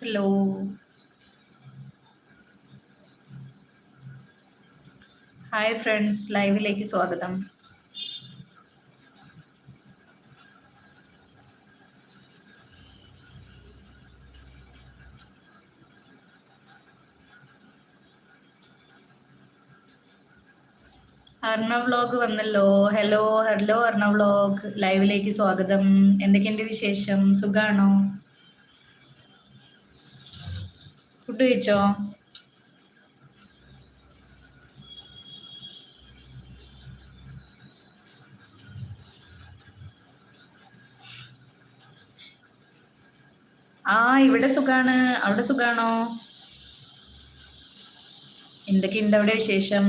Hello. Hi friends ലൈവിലേക്ക് സ്വാഗതം. Arna vlog വന്നല്ലോ. Hello hello Arna vlog. ലൈവിലേക്ക് സ്വാഗതം. എന്തൊക്കെയുണ്ട് വിശേഷം? സുഖാണോ? ഫുഡ് കഴിച്ചോ? ആ ഇവിടെ സുഖാണ്. അവിടെ സുഖാണോ? എന്തൊക്കെയുണ്ട് അവിടെ വിശേഷം?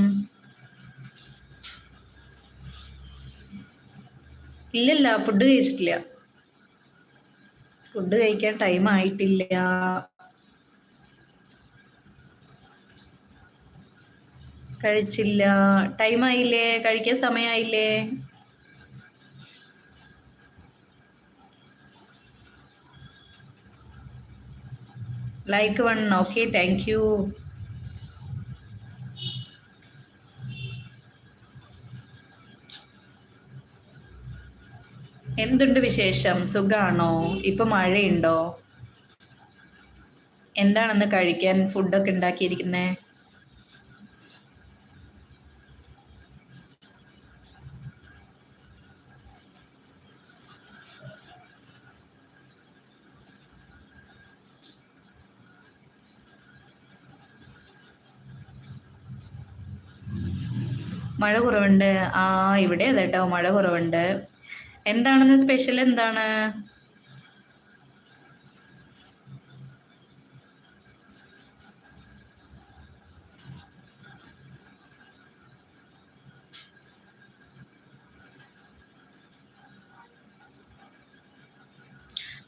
ഇല്ലല്ല ഫുഡ് കഴിച്ചിട്ടില്ല. ഫുഡ് കഴിക്കാൻ ടൈം ആയിട്ടില്ല. കഴിച്ചില്ല. ടൈം ആയില്ലേ? കഴിക്കാൻ സമയമായില്ലേ like one okay thank you എന്തുണ്ട് വിശേഷം? സുഖാണോ? ഇപ്പൊ മഴയുണ്ടോ? എന്താണെന്ന് കഴിക്കാൻ ഫുഡൊക്കെ ഉണ്ടാക്കിയിരിക്കുന്നേ? മഴ കുറവുണ്ട്. ആ ഇവിടെ അതെ മഴ കുറവുണ്ട്. എന്താണെന്ന് സ്പെഷ്യൽ എന്താണ്?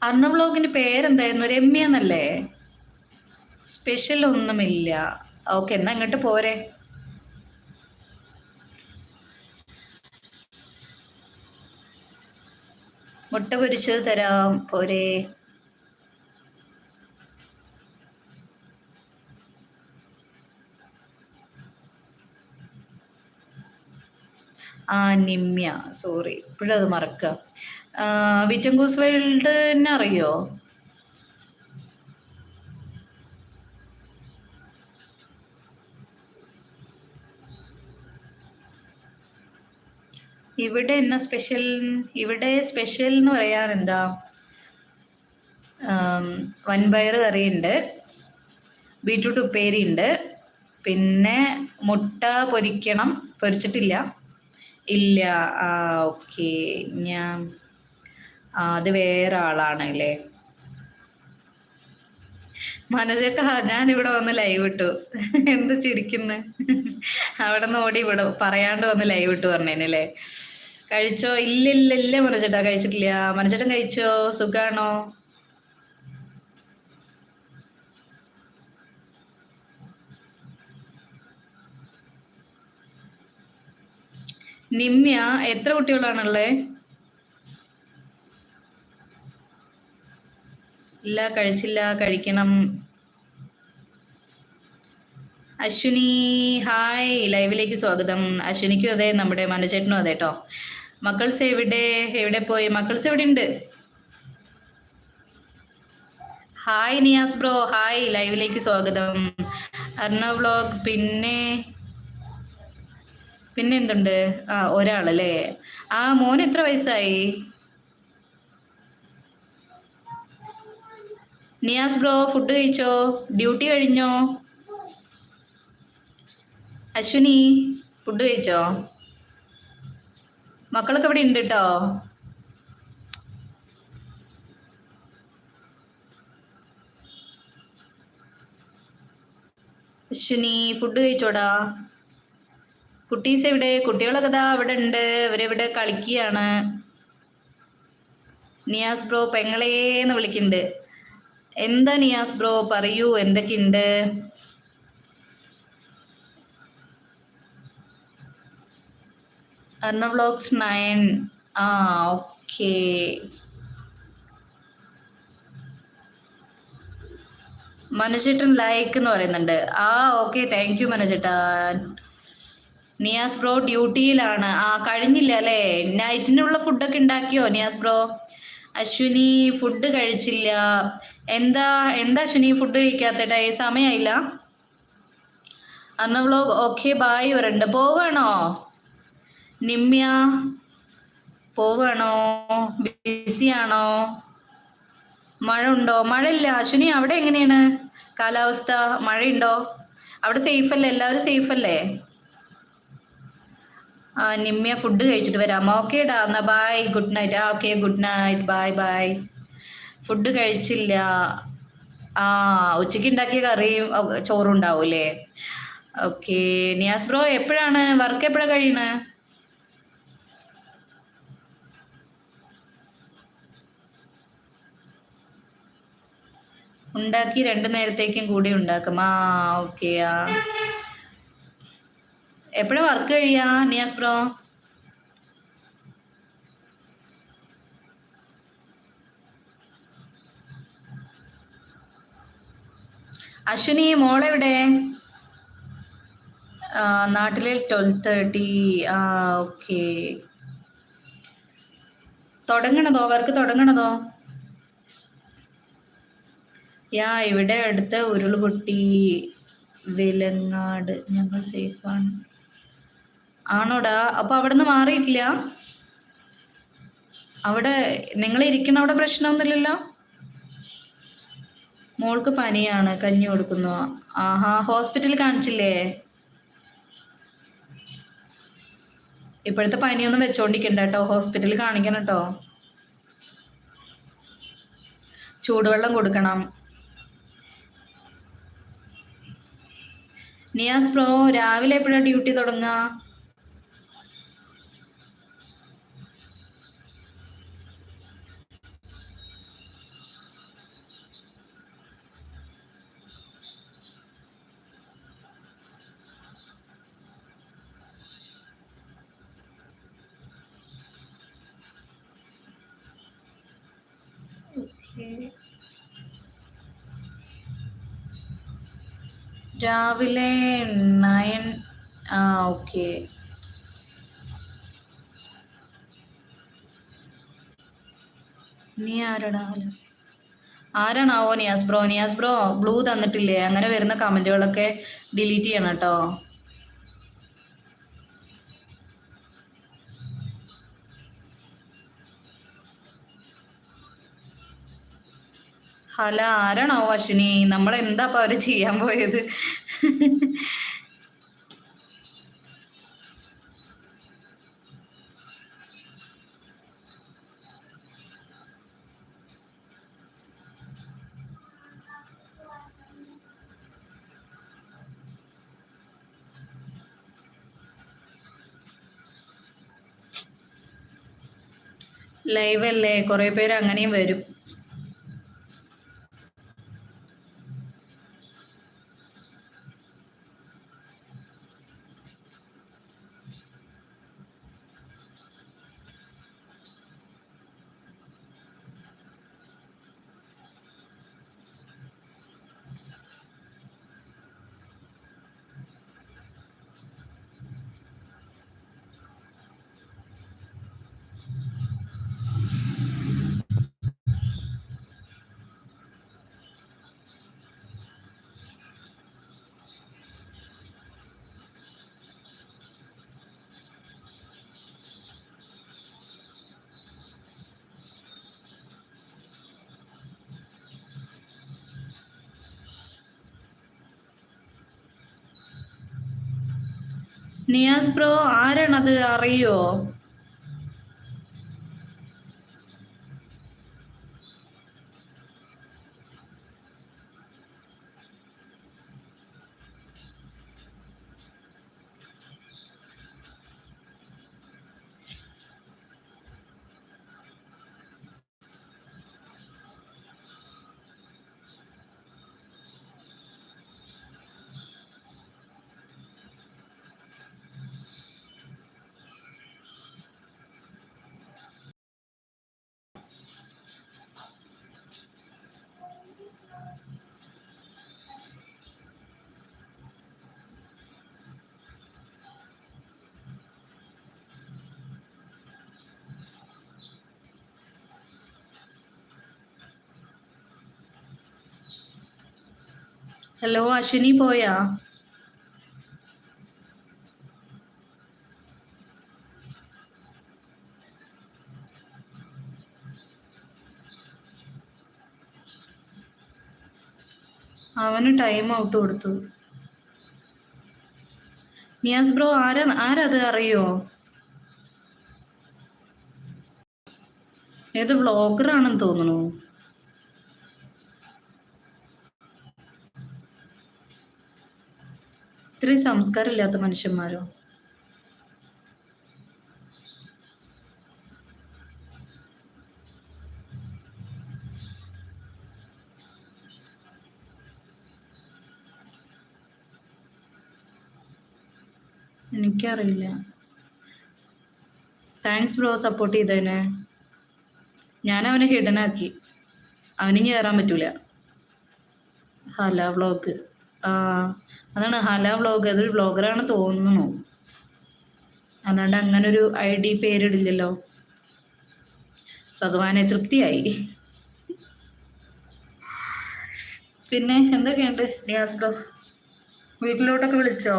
അർണ ബ്ലോഗിന്റെ പേരെന്തായിരുന്നു? രമ്യ എന്നല്ലേ? സ്പെഷ്യൽ ഒന്നുമില്ല. ഓക്കെ എന്നാ ഇങ്ങോട്ട് പോരെ. മുട്ട പൊരിച്ചത് തരാം. പോരെ ആ നിമ്യ. സോറി. ഇപ്പോഴത് മറക്കുക. വിച്ചങ്കൂസ് വേൾഡിനെ അറിയോ? ഇവിടെ എന്ന സ്പെഷ്യൽ ഇവിടെ സ്പെഷ്യൽ എന്ന് പറയാൻ എന്താ? വൻപയർ കറിയുണ്ട്. ബീട്രൂട്ട് ഉപ്പേരി ഉണ്ട്. പിന്നെ മുട്ട പൊരിക്കണം. പൊരിച്ചിട്ടില്ല. ഇല്ല. ആ ഓക്കെ. ഞാൻ അത് വേറെ ആളാണ് അല്ലേ? മനോജേട്ടാ ഞാനിവിടെ വന്ന് ലൈവ് ഇട്ടു. എന്ത് ചിരിക്കുന്നു? അവിടെ നിന്ന് ഓടി ഇവിടെ പറയാണ്ട് വന്ന് ലൈവ് ഇട്ടു പറഞ്ഞേനല്ലേ കഴിച്ചോ? ഇല്ല ഇല്ല മനോജേട്ടാ കഴിച്ചിട്ടില്ല. മനച്ചേട്ടൻ കഴിച്ചോ? സുഖാണോ? നിമ്യ എത്ര കുട്ടികളാണുള്ളത് ഇല്ല കഴിച്ചില്ല. കഴിക്കണം. അശ്വിനി ഹായ്. ലൈവിലേക്ക് സ്വാഗതം. അശ്വിനിക്കും അതെ നമ്മുടെ മനചേട്ടനും അതെ കേട്ടോ മക്കൾസ് എവിടെ? എവിടെ പോയി? മക്കൾസ് എവിടെ ഉണ്ട് ഹായ് നിയാസ് ബ്രോ ഹായ് ലൈവിലേക്ക് സ്വാഗതം. അർണ വ്ളോഗ് പിന്നെ പിന്നെ എന്തുണ്ട്? ആ ഒരാളല്ലേ? ആ മോൻ എത്ര വയസ്സായി? നിയാസ് ബ്രോ ഫുഡ് കഴിച്ചോ? ഡ്യൂട്ടി കഴിഞ്ഞോ? അശ്വിനി ഫുഡ് കഴിച്ചോ? മക്കളൊക്കെ ഇവിടെ ഉണ്ട് കേട്ടോ അശ്വിനി ഫുഡ് കഴിച്ചോടാ. കുട്ടീസ് എവിടെ? കുട്ടികളൊക്കെ ദാ അവിടെ ഉണ്ട്. ഇവരെവിടെ കളിക്കുകയാണ് നിയാസ് ബ്രോ പെങ്ങളേന്ന് വിളിക്കുന്നുണ്ട് എന്താ നിയാസ് ബ്രോ? പറയൂ. എന്തൊക്കെയുണ്ട്? അർണ വ്ളോഗ്സ് നയൻ ആ ഓക്കേ മനുചേട്ടൻ ലൈക്ക് എന്ന് പറയുന്നുണ്ട്. ആ ഓക്കെ താങ്ക് യു മനുചേട്ടൻ. നിയാസ് ബ്രോ ഡ്യൂട്ടിയിലാണ്. ആ കഴിഞ്ഞില്ല അല്ലേ? നൈറ്റിനുള്ള ഫുഡൊക്കെ ഉണ്ടാക്കിയോ നിയാസ് ബ്രോ? അശ്വിനി ഫുഡ് കഴിച്ചില്ല. എന്താ എന്താ അശ്വിനി ഫുഡ് കഴിക്കാത്തേട്ടാ ഈ സമയമായില്ല അന്ന് വ്ളോഗ് ഓക്കെ ബായ് വരണ്ട് പോവാണോ? നിമ്യ പോവാണോ? ബിസിയാണോ മഴ ഉണ്ടോ മഴയില്ല. അശ്വിനി അവിടെ എങ്ങനെയാണ്? കാലാവസ്ഥ? മഴയുണ്ടോ? അവിടെ സേഫ് അല്ലേ? എല്ലാവരും സേഫ് അല്ലേ? ആ നിമ്യ ഫുഡ് കഴിച്ചിട്ട് വരാം. ഓക്കേടാ എന്നാ ബായ് ഗുഡ് നൈറ്റ് ആ okay good night bye bye food കഴിച്ചില്ല. ആ ഉച്ചയ്ക്ക് ഉണ്ടാക്കിയ കറിയും ചോറും ഉണ്ടാവും അല്ലേ ഓക്കെ നിയാസ് ബ്രോ എപ്പോഴാണ്? വർക്ക് എപ്പോഴാണ് കഴിയണേ? ഉണ്ടാക്കി രണ്ടു നേരത്തേക്കും കൂടി ഉണ്ടാക്കും. ആ ഓക്കെ ആ. എപ്പോഴാ വർക്ക് കഴിയാ നിയാസ് ബ്രോ അശ്വിനി മോളെവിടെ നാട്ടിലെ ട്വൽവ് തേർട്ടി ആ ഓക്കെ തുടങ്ങണതോ? വർക്ക് തുടങ്ങണതോ? യാ ഇവിടെ അടുത്ത ഉരുൾപൊട്ടി വിലങ്ങാട്. ഞങ്ങൾ സേഫാണ്. ആണോടാ? അപ്പൊ അവിടെ നിന്ന് മാറിയിട്ടില്ല? അവിടെ നിങ്ങൾ ഇരിക്കുന്ന അവിടെ പ്രശ്നമൊന്നുമില്ലല്ലോ? മോൾക്ക് പനിയാണ് കഞ്ഞി കൊടുക്കുന്നു. ആഹാ ഹോസ്പിറ്റലിൽ കാണിച്ചില്ലേ? ഇപ്പോഴത്തെ പനിയൊന്നും വെച്ചോണ്ടിരിക്കണ്ട കേട്ടോ ഹോസ്പിറ്റലിൽ കാണിക്കണം കേട്ടോ. ചൂടുവെള്ളം കൊടുക്കണം. നിയാസ് പ്രോ രാവിലെ എപ്പോഴാണ് ഡ്യൂട്ടി തുടങ്ങുക? രാവിലെ നയൻ ആ ഓക്കെ നീ ആരടാ? ആരാണാവോ Niyas bro? Niyas bro blue തന്നിട്ടില്ലേ? അങ്ങനെ വരുന്ന കമന്റുകളൊക്കെ ഡിലീറ്റ് ചെയ്യണം കേട്ടോ. ഹലോ ആരാണാവോ അശ്വിനി? നമ്മൾ എന്താ അപ്പൊ അവർ ചെയ്യാൻ പോയത്? ലൈവ് അല്ലേ കുറെ പേര് അങ്ങനെയും വരും. നിയാസ് പ്രോ ആരാണത്? അറിയോ? ഹലോ അശ്വിനി പോയാ? അവന് ടൈം ഔട്ട് കൊടുത്തു. നിയാസ് ബ്രോ ആരാ ആരത് അറിയോ? ഏത് വ്ളോഗറാണെന്ന് തോന്നുന്നു. ഇത്രയും സംസ്കാരമില്ലാത്ത മനുഷ്യന്മാരോ? എനിക്കറിയില്ല. താങ്ക്സ് ബ്രോ സപ്പോർട്ട് ചെയ്തതിന്. ഞാൻ അവനെ ഹിഡനാക്കി അവനിങ്ങി കയറാൻ പറ്റൂല. ഹലോ വ്ളോഗ് ആ. അതാണ് ഹല വ്ളോഗ് അതൊരു വ്ളോഗറാണ് തോന്നുന്നു. അല്ലാണ്ട് അങ്ങനെ ഒരു ഐ ഡി പേരിടില്ലല്ലോ. ഭഗവാനെ തൃപ്തിയായി. പിന്നെ എന്തൊക്കെയുണ്ട് നിയാസ് വീട്ടിലോട്ടൊക്കെ വിളിച്ചോ?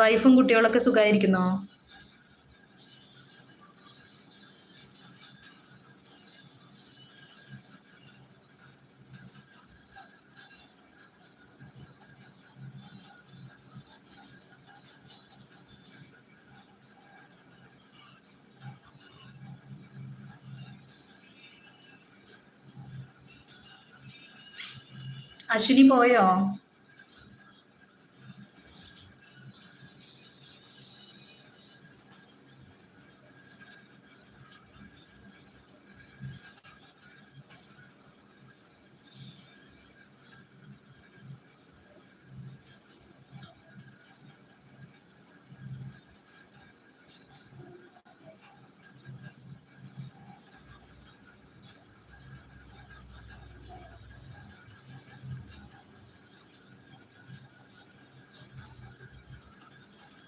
വൈഫും കുട്ടികളൊക്കെ സുഖമായിരിക്കുന്നോ അശ്വിനി പോയോ?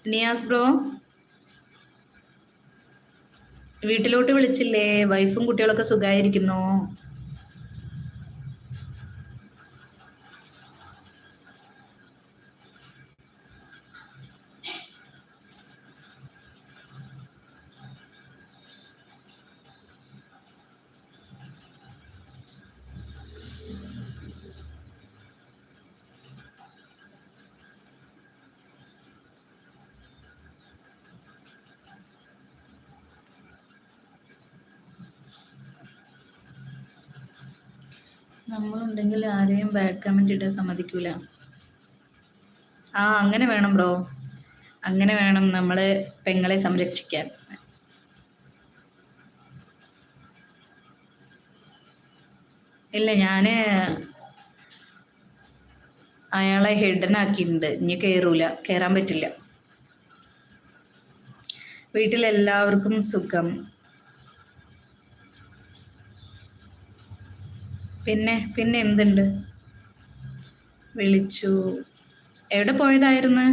നിയാസ് ബ്രോ? വീട്ടിലോട്ട് വിളിച്ചില്ലേ? വൈഫും കുട്ടികളൊക്കെ സുഖമായിരിക്കുന്നു നമ്മളുണ്ടെങ്കിൽ ആരെയും ബാഡ് കമന്റ് ഇടാൻ സമ്മതിക്കൂല. ആ അങ്ങനെ വേണം ബ്രോ അങ്ങനെ വേണം നമ്മൾ പെങ്ങളെ സംരക്ഷിക്കാൻ. ഇല്ല ഞാൻ അയാളെ ഹെഡനാക്കിയിട്ടുണ്ട് ഇനി കയറൂല കയറാൻ പറ്റില്ല. വീട്ടിലെല്ലാവർക്കും സുഖം. പിന്നെ പിന്നെ എന്തുണ്ട്? വിളിച്ചു. എവിടെ പോയതായിരുന്നു?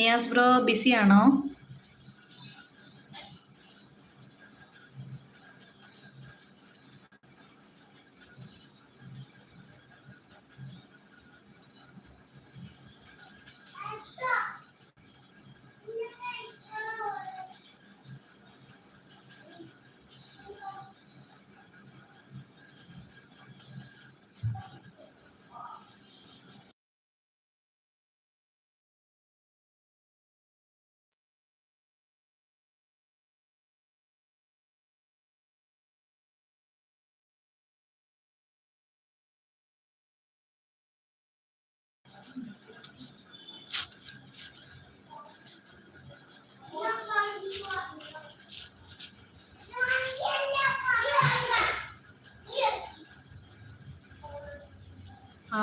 നിയാസ് ബ്രോ ബിസിയാണോ?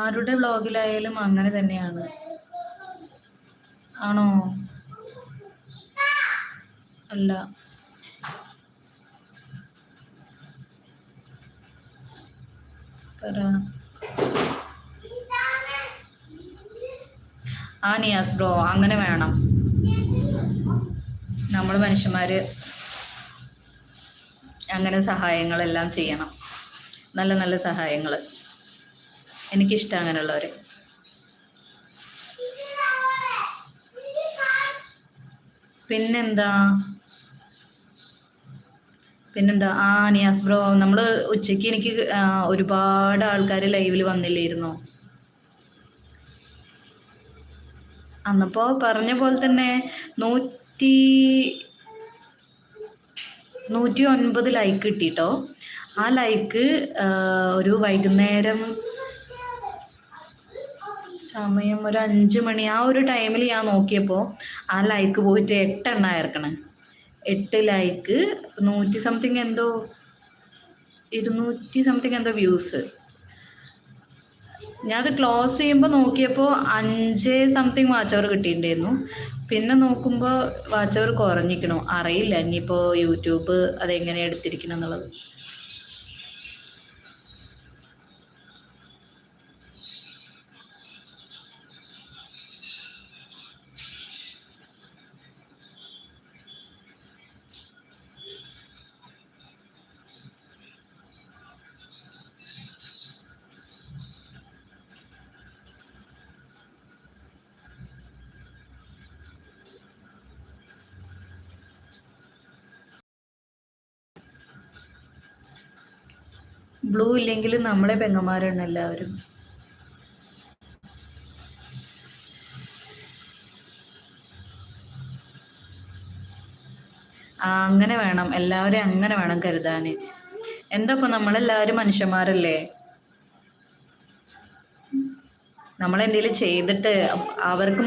ആരുടെ വ്ളോഗിലായാലും അങ്ങനെ തന്നെയാണ്. ആണോ? അല്ല. പറ. ആ നിയാസ് ബ്രോ അങ്ങനെ വേണം. നമ്മൾ മനുഷ്യന്മാർ അങ്ങനെ സഹായങ്ങളെല്ലാം ചെയ്യണം. നല്ല നല്ല സഹായങ്ങൾ എനിക്കിഷ്ടം അങ്ങനെയുള്ളവർ പിന്നെന്താ? പിന്നെന്താ? ആ നിയാസ് ബ്രോ നമ്മൾ ഉച്ചയ്ക്ക് എനിക്ക് ഒരുപാട് ആൾക്കാർ ലൈവിൽ വന്നില്ലായിരുന്നോ. അന്നപ്പോ പറഞ്ഞ പോലെ തന്നെ നൂറ്റി നൂറ്റി ഒൻപത് ലൈക്ക് കിട്ടിട്ടോ. ആ ലൈക്ക് ഒരു വൈകുന്നേരം സമയം ഒരു അഞ്ച് മണി. ആ ഒരു ടൈമിൽ ഞാൻ നോക്കിയപ്പോൾ ആ ലൈക്ക് പോയിട്ട് എട്ടെണ്ണ ആയിരിക്കണം എട്ട് ലൈക്ക് നൂറ്റി സംതിങ് എന്തോ ഇരുന്നൂറ്റി സംതിങ് എന്തോ വ്യൂസ്. ഞാൻ അത് ക്ലോസ് ചെയ്യുമ്പോൾ നോക്കിയപ്പോൾ അഞ്ച് സംതിങ് വാച്ച് അവർ കിട്ടിയിട്ടുണ്ടായിരുന്നു. പിന്നെ നോക്കുമ്പോൾ വാച്ച് അവർ കുറഞ്ഞിരിക്കണോ. അറിയില്ല ഇനിയിപ്പോൾ യൂട്യൂബ് അതെങ്ങനെ എടുത്തിരിക്കണം എന്നുള്ളത് ബ്ലൂ ഇല്ലെങ്കിൽ നമ്മളെ പെങ്ങന്മാരാണ് എല്ലാവരും. അങ്ങനെ വേണം. എല്ലാവരെയും അങ്ങനെ വേണം കരുതാൻ എന്താ നമ്മളെല്ലാവരും മനുഷ്യന്മാരല്ലേ? നമ്മളെന്തെങ്കിലും ചെയ്തിട്ട് അവർക്ക്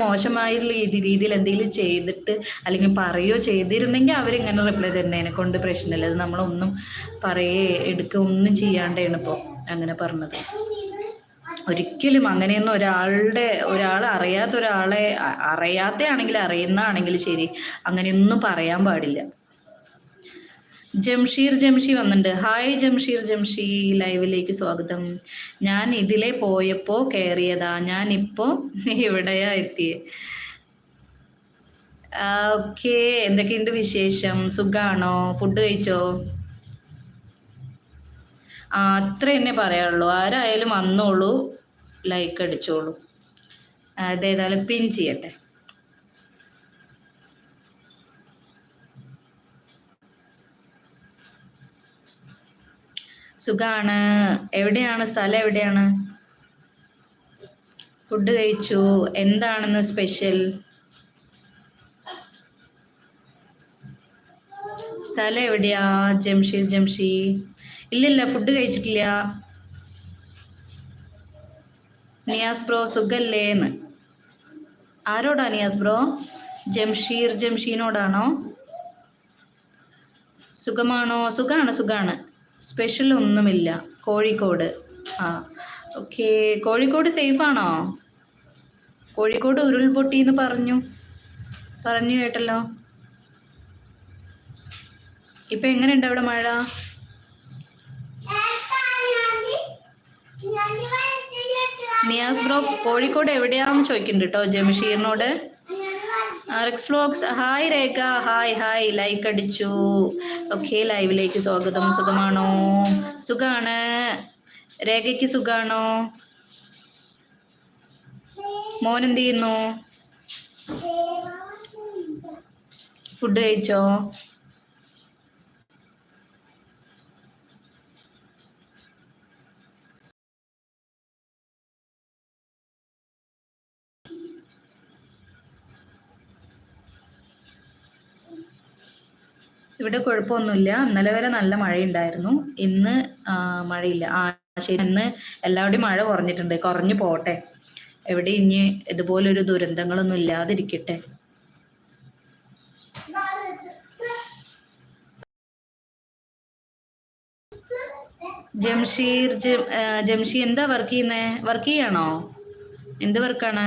രീതി- രീതിയിൽ എന്തെങ്കിലും ചെയ്തിട്ട് അല്ലെങ്കിൽ പറയുകയോ ചെയ്തിരുന്നെങ്കിൽ അവരിങ്ങനെ റിപ്ലൈ തരുന്നതിനെ കൊണ്ട് പ്രശ്നമില്ല. അത് നമ്മളൊന്നും പറയേ എടുക്കുക ഒന്നും ചെയ്യാണ്ടാണ് ഇപ്പോൾ അങ്ങനെ പറഞ്ഞത്. ഒരിക്കലും അങ്ങനെയൊന്നും ഒരാളുടെ ഒരാൾ അറിയാത്ത ഒരാളെ അറിയാത്ത ആണെങ്കിൽ അറിയുന്നതാണെങ്കിൽ ശരി. അങ്ങനെയൊന്നും പറയാൻ പാടില്ല. ജംഷീർ ജംഷി വന്നിട്ടുണ്ട്. ഹായ് ജംഷീർ ജംഷി ലൈവിലേക്ക് സ്വാഗതം. ഞാൻ ഇതിലെ പോയപ്പോ കയറിയതാ ഞാൻ ഇപ്പോ എവിടെയാ എത്തിയേ ഓക്കെ എന്തൊക്കെയുണ്ട് വിശേഷം? സുഖാണോ? ഫുഡ് കഴിച്ചോ? ആ അത്ര തന്നെ പറയാനുള്ളൂ. ആരായാലും വന്നോളൂ. ലൈക്ക് അടിച്ചോളൂ. അതേതായാലും പിൻ ചെയ്യട്ടെ. സുഖാണ്. എവിടെയാണ്? സ്ഥലം എവിടെയാണ്? ഫുഡ് കഴിച്ചു. എന്താണെന്ന് സ്പെഷ്യൽ സ്ഥലം എവിടെയാ? ജംഷീർ ജംഷി ഇല്ലില്ല ഫുഡ് കഴിച്ചിട്ടില്ല. നിയാസ് ബ്രോ സുഖല്ലേന്ന്. ആരോടാ നിയാസ് ബ്രോ? ജംഷീർ ജംഷീനോടാണോ? സുഖമാണോ? സുഖാണ് സുഖാണ്. സ്പെഷ്യൽ ഒന്നുമില്ല കോഴിക്കോട്. ആ ഓക്കെ. കോഴിക്കോട് സേഫാണോ? കോഴിക്കോട് ഉരുൾപൊട്ടി എന്ന് പറഞ്ഞു. പറഞ്ഞു കേട്ടല്ലോ. ഇപ്പൊ എങ്ങനെയുണ്ട് അവിടെ മഴ? നിയാസ് ബ്രോ കോഴിക്കോട് എവിടെയാണെന്ന് ചോദിക്കുന്നുണ്ട് കേട്ടോ ജംഷീറിനോട്? Vlogs hi Rekha hi hi like അടിച്ചു. ഓക്കെ ലൈവിലേക്ക് സ്വാഗതം. സുഖമാണോ? സുഖാണ്. രേഖയ്ക്ക് സുഖാണോ? മോൻ എന്ത് ചെയ്യുന്നു? ഫുഡ് കഴിച്ചോ? ഇവിടെ കുഴപ്പമൊന്നുമില്ല. ഇന്നലെ വരെ നല്ല മഴയുണ്ടായിരുന്നു. ഇന്ന് മഴയില്ല. ആ ശരി. ഇന്ന് എല്ലാവരുടെയും മഴ കുറഞ്ഞിട്ടുണ്ട്. കുറഞ്ഞു പോട്ടെ. എവിടെ ഇനി ഇതുപോലൊരു ദുരന്തങ്ങളൊന്നും ഇല്ലാതിരിക്കട്ടെ. ജംഷീർ ജംഷി എന്താ വർക്ക് ചെയ്യുന്നേ? വർക്ക് ചെയ്യണോ? എന്ത് വർക്കാണ്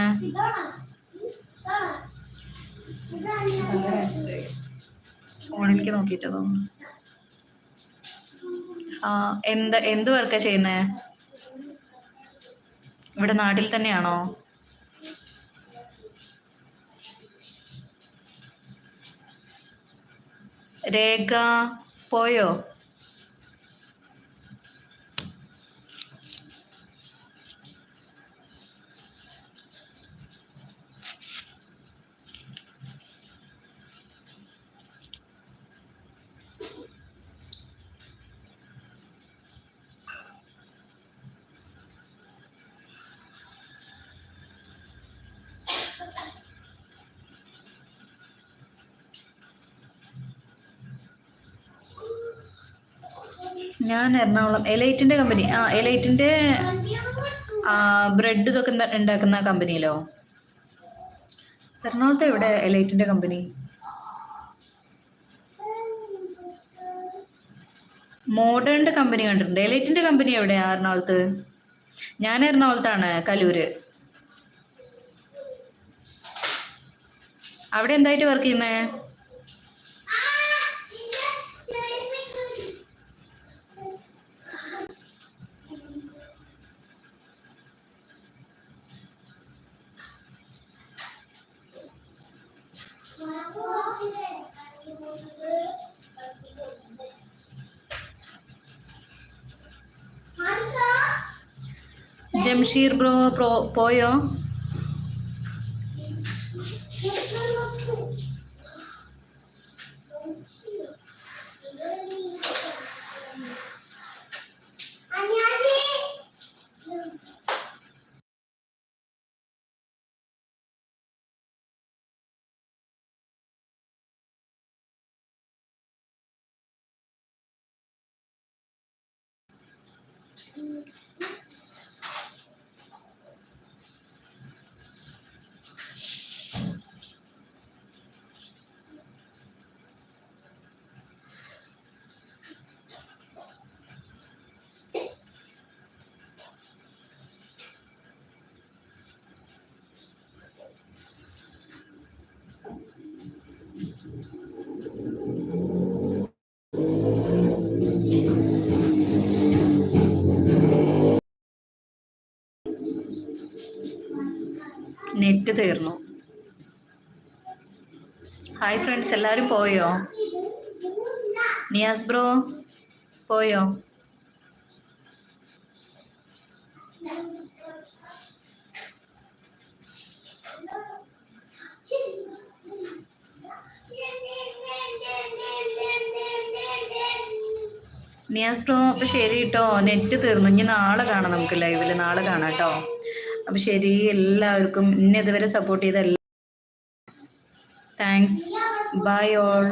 ഫോണിലേക്ക് നോക്കിയിട്ട് തോന്നുന്നു. എന്ത് എന്ത് വർക്കാ ചെയ്യുന്നേ? ഇവിടെ നാട്ടിൽ തന്നെയാണോ? രേഖ പോയോ? ഞാൻ എറണാകുളം എലൈറ്റിന്റെ കമ്പനി ആ എലൈറ്റിന്റെ ബ്രെഡ് ഇതൊക്കെ ഉണ്ടാക്കുന്ന കമ്പനിയിലോ എറണാകുളത്തെ എവിടെ എലൈറ്റിന്റെ കമ്പനി മോഡേണിന്റെ കമ്പനി കണ്ടിട്ടുണ്ട്. എലൈറ്റിന്റെ കമ്പനി എവിടെയാണ് എറണാകുളത്ത്? ഞാൻ എറണാകുളത്താണ് കലൂര്. അവിടെ എന്തായിട്ട് വർക്ക് ചെയ്യുന്നേ? ജംഷീർ ബ്രോ പോയോ? നെറ്റ് തീർന്നു. ഹായ് ഫ്രണ്ട്സ് എല്ലാവരും പോയോ? നിയാസ് ബ്രോ പോയോ? നിയാസ് ബ്രോ അപ്പൊ ശരി കേട്ടോ നെറ്റ് തീർന്നു. ഇനി നാളെ കാണാം നമുക്ക് ലൈവിൽ നാളെ കാണാം കേട്ടോ അപ്പൊ ശരി എല്ലാവർക്കും ഇന്നിതുവരെ സപ്പോർട്ട് ചെയ്ത എല്ലാ താങ്ക്സ് ബൈ ഓൾ